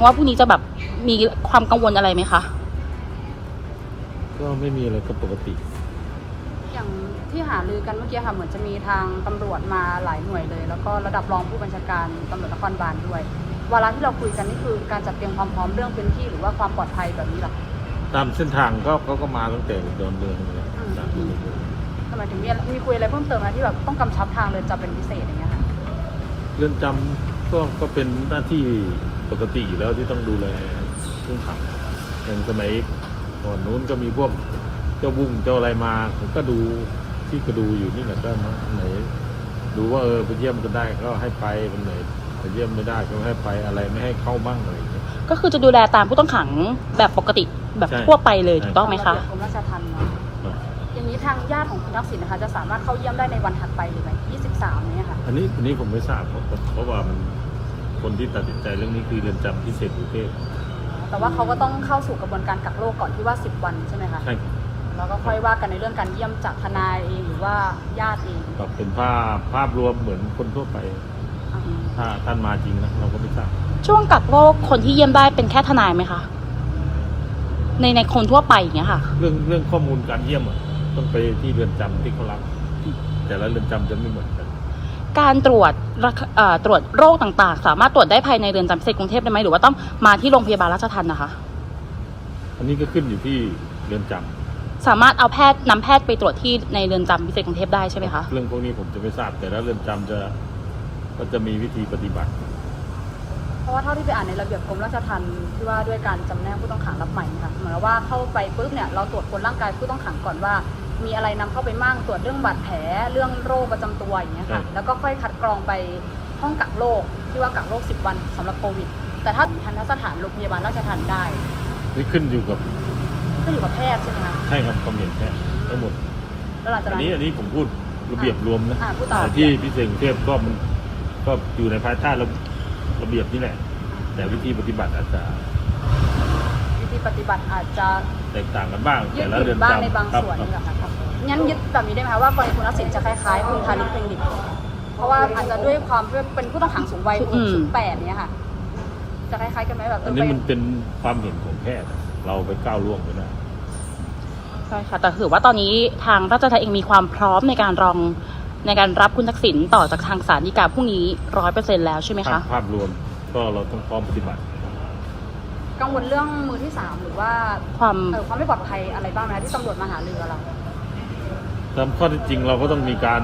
รงว่าพรุ่งนี้จะแบบมีความกังวลอะไรไหมคะ ก็ไม่มีอะไรก็ปกติ อย่างที่หารือกันเมื่อกี้ค่ะเหมือนจะมีทางตำรวจมาหลายหน่วยเลย แล้วก็ระดับรองผู้บัญชาการตำรวจนครบาลด้วยวาระที่เราคุยกันนี่คือการจัดเตรียมความพร้อมเรื่องพื้นที่หรือว่าความปลอดภัยแบบนี้เหรอตามเส้นทางก็เขาก็มาตั้งแต่ดอนเมืองเลยอืมตามที่เราดูทำไมถึงมีมีคุยอะไรเพิ่มเติมไหมที่แบบต้องกำชับทางเรือนจำเป็นพิเศษอย่างเงี้ยค่ะเรือนจำก็ก็เป็นหน้าที่ ปกติอยู่แล้วที่ต้องดูแลผู้ต้องขังอย่างสมัยก่อนนู้นก็มีพวกเจ้าบุ้งเจ้าอะไรมาผมก็ดูที่ก็ดูอยู่นี่แหละก็นะไหนดูว่าเออไปเยี่ยมกันได้ก็ให้ไปวันไหนไปเยี่ยมไม่ได้ก็ไม่ให้ไปอะไรไม่ให้เข้าบ้างอะไรอย่างเงี้ย ก็คือจะดูแลตามผู้ต้องขังแบบปกติแบบใช่ ทั่วไปเลยใช่ถูกต้องไหมคะระเบียบกรมราชทัณฑ์เนาะอย่างนี้ทางญาติของคุณทักษิณนะคะ จะสามารถเข้าเยี่ยมได้ในวันถัดไปหรือไม่23เนี่ยค่ะ อันนี้อันนี้ผมไม่ทราบเพราะเพราะว่ามัน คนที่ตัดสินใจเรื่องนี้คือเรือนจำพิเศษกรุงเทพแต่ว่าเขาก็ต้องเข้าสู่กระบวนการกักโรคก่อนที่ว่า 10 วันใช่ไหมคะ ใช่ครับแล้วก็ค่อยว่ากันในเรื่องการเยี่ยมจากทนายเองหรือว่าญาติเองก็เป็นภาพภาพรวมเหมือนคนทั่วไป อ่าถ้าท่านมาจริงนะเราก็ไม่ทราบช่วงกักโรคคนที่เยี่ยมได้เป็นแค่ทนายไหมคะ ในในคนทั่วไปอย่างเงี้ยค่ะ เรื่องเรื่องข้อมูลการเยี่ยมอะต้องไปที่เรือนจำที่เขารับที่แต่ละเรือนจำจะไม่เหมือนกัน การตรวจระเอ่อตรวจโรคต่างๆ สามารถตรวจได้ภายในเรือนจำพิเศษกรุงเทพได้ไหมหรือว่าต้องมาที่โรงพยาบาลราชทัณฑ์นะคะ อันนี้ก็ขึ้นอยู่ที่เรือนจำสามารถเอาแพทย์นำแพทย์ไปตรวจที่ในเรือนจำพิเศษกรุงเทพได้ใช่ไหมคะ เรื่องพวกนี้ผมจะไม่ทราบแต่ละเรือนจำจะก็จะมีวิธีปฏิบัติ เพราะว่าเท่าที่ไปอ่านในระเบียบกรมราชทัณฑ์ที่ว่าด้วยการจำแนกผู้ต้องขังรับใหม่นะคะเหมือนกับว่าเข้าไปปุ๊บเนี่ยเราตรวจคนร่างกายผู้ต้องขังก่อนว่า มีอะไรนำเข้าไปมั่งตรวจเรื่องบาดแผลเรื่องโรคประจำตัวอย่างเงี้ยค่ะใช่แล้วก็ค่อยคัดกรองไปห้องกักโรคที่ว่ากักโรค 10 วันสำหรับโควิด แต่ถ้าทันทสถานโรงพยาบาลราชทัณฑ์ได้นี่ขึ้นอยู่กับก็อยู่กับแพทย์ใช่ไหมคะให้ครับความเห็นแพทย์ทั้งหมดแล้วหลังจากอันนั้นนี้อันนี้ผมพูดระเบียบรวมนะอ่าพูดต่อแต่ที่พิเศษกรุงเทพก็มันก็อยู่ในภายใต้ระระเบียบนี่แหละ แต่วิธีปฏิบัติอาจจะ วิธีปฏิบัติอาจจะแตกต่างกันบ้าง ยืแต่ดละหเรืยุ่อนนบ้างจำในบางส่วนครับนี่แหละค่ะงั้นยึดแบบนี้ได้ไหมคะว่ากรณีคุณทักษิณจะคล้ายๆ คุณทาริสเป็นดิบเพราะว่าอาจจะด้วยความที่เป็นผู้ต้องขังสูงวัยอืมสูงแปดเนี่ยค่ะ จะคล้ายๆกันไหมแบบเออัอนนี้ไป มันเป็นความเห็นของแพทย์เราไปก้าวล่วงไม่ได้ใช่ค่ะ แต่ถือว่าตอนนี้ทางราชทัณฑ์เองมีความพร้อมในการรองในการรับคุณทักษิณต่อจากทางศาลฎีกาพรุ่งนี้ร้อยเปอร์เซ็นแล้วใช่ไหมภาคะพภาพรวมก็เราต้องพร้อมปฏิบัติ กังวลเรื่องมือที่สามหรือว่าความ เออความไม่ปลอดภัยอะไรบ้างไหมคะที่ตำรวจมาหาเรือเรา ตามข้อเท็จจริงเราก็ต้องมีการ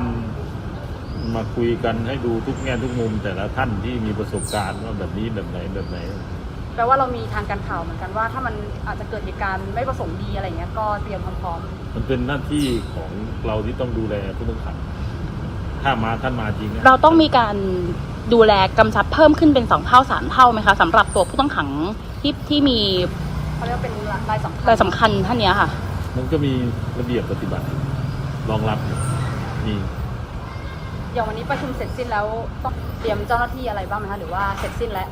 มาคุยกันให้ดูทุกแง่ทุกมุม แต่ละท่านที่มีประสบการณ์ว่าแบบนี้แบบไหนแบบไหน แปลว่าเรามีทางการข่าวเหมือนกันว่า ถ้ามันอาจจะเกิดเหตุการณ์ไม่ประสงค์ดีอะไรเงี้ยก็เตรียมความพร้อม มันเป็นหน้าที่ของเราที่ต้องดูแลผู้ต้องขังถ้ามาท่านมาจริงนะเราต้องมีการดูแลกำชับเพิ่มขึ้นเป็นสองเท่าสามเท่าไหมคะสำหรับตัวผู้ต้องขัง ที่ที่มีเขาเรียกว่าเป็นรายสำคัญรายสำคัญท่านเนี้ยค่ะ มันก็มีระเบียบปฏิบัติรองรับมีอย่างวันนี้ประชุมเสร็จสิ้นแล้วต้องเตรียมเจ้าหน้าที่อะไรบ้างไหมคะหรือว่าเสร็จสิ้นแล้ว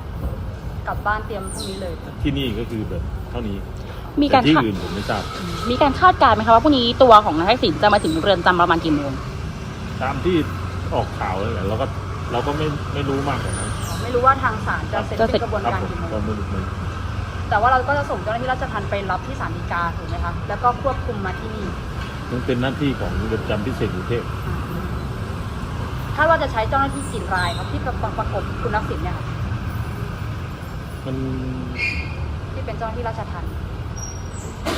กลับบ้านเตรียมพรุ่งนี้เลย ที่นี่ก็คือแบบเท่านี้มีการแต่ที่คาดอื่นผมไม่ทราบ มีการคาดการณ์ไหมคะว่าพรุ่งนี้ตัวของนายทักษิณจะมาถึงเรือนจำประมาณกี่โมงตามที่ออกข่าวเลยแหละเราก็เราก็ไม่ไม่รู้มากกว่านั้นไม่รู้ว่าทางศาลจะเสร็จจะเสร็สิ้จนกระบวนครับการผมกี่โมก็งไม่รู้ไม่ แต่ว่าเราก็จะส่งเจ้าหน้าที่ราชทัณฑ์ไปรับที่ศาลฎีกาถูกไหมคะแล้วก็ควบคุมมาที่นี่มันเป็นหน้าที่ของเรือนจำพิเศษกรุงเทพคาดว่าจะใช้เจ้าหน้าที่กี่รายครับที่ประประกบคุณนักสินเนี่ยค่ะมันที่เป็นเจ้าหน้าที่ราชทัณฑ์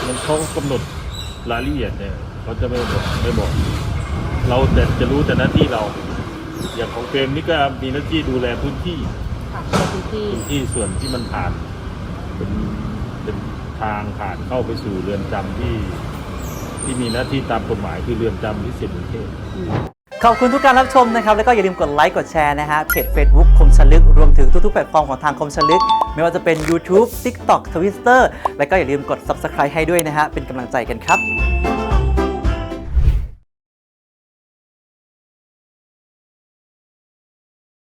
มันเขากำหนดรายละเอียดเนี่ยเขาจะไม่บอกไม่บอก เราแต่จะรู้แต่หน้าที่เรา อย่างของเฟรมนี่ก็มีหน้าที่ดูแลพื้นที่ค่ะในพื้นที่ พื้นที่ส่วนที่มันผ่าน เป็นเป็นทางผ่านเข้าไปสู่เรือนจำที่ ที่มีหน้าที่ตามกฎหมายคือเรือนจำพิเศษกรุงเทพ ขอบคุณทุกการรับชมนะครับ แล้วก็อย่าลืมกดไลค์กดแชร์นะฮะเพจ Facebook คมชลึก รวมถึงทุกๆแพลตฟอร์มของทางคมชลึก ไม่ว่าจะเป็น YouTube TikTok Twitter แล้วก็อย่าลืมกด Subscribe ให้ด้วยนะฮะเป็นกำลังใจกันครับ